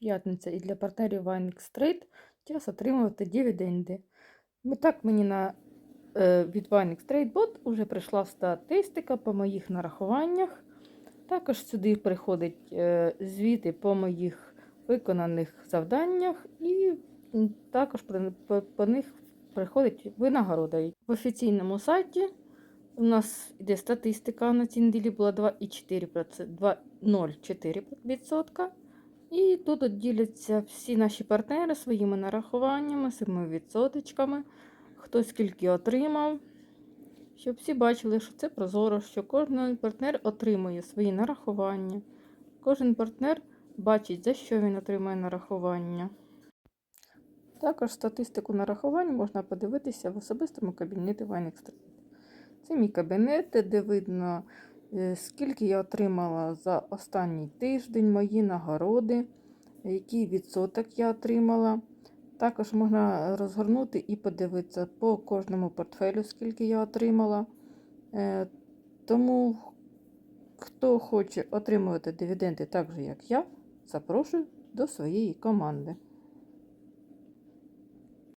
п'ятниця і для партнерів Vinex Trade час отримувати дивіденди. Так мені на, е, від Vinex Trade вже прийшла статистика по моїх нарахуваннях. Також сюди приходять е, звіти по моїх виконаних завданнях, і також по, по них приходить винагорода. В офіційному сайті у нас йде статистика на цій неділі була 2,4%, 2,04%. І тут діляться всі наші партнери своїми нарахуваннями, своїми відсоточками, хто скільки отримав. Щоб всі бачили, що це прозоро, що кожен партнер отримує свої нарахування. Кожен партнер бачить, за що він отримує нарахування. Також статистику нарахувань можна подивитися в особистому кабінеті Trade. Це мій кабінет, де видно, скільки я отримала за останній тиждень, мої нагороди, який відсоток я отримала. Також можна розгорнути і подивитися по кожному портфелю, скільки я отримала. Е, Тому, хто хоче отримувати дивіденди так же, як я, запрошую до своєї команди.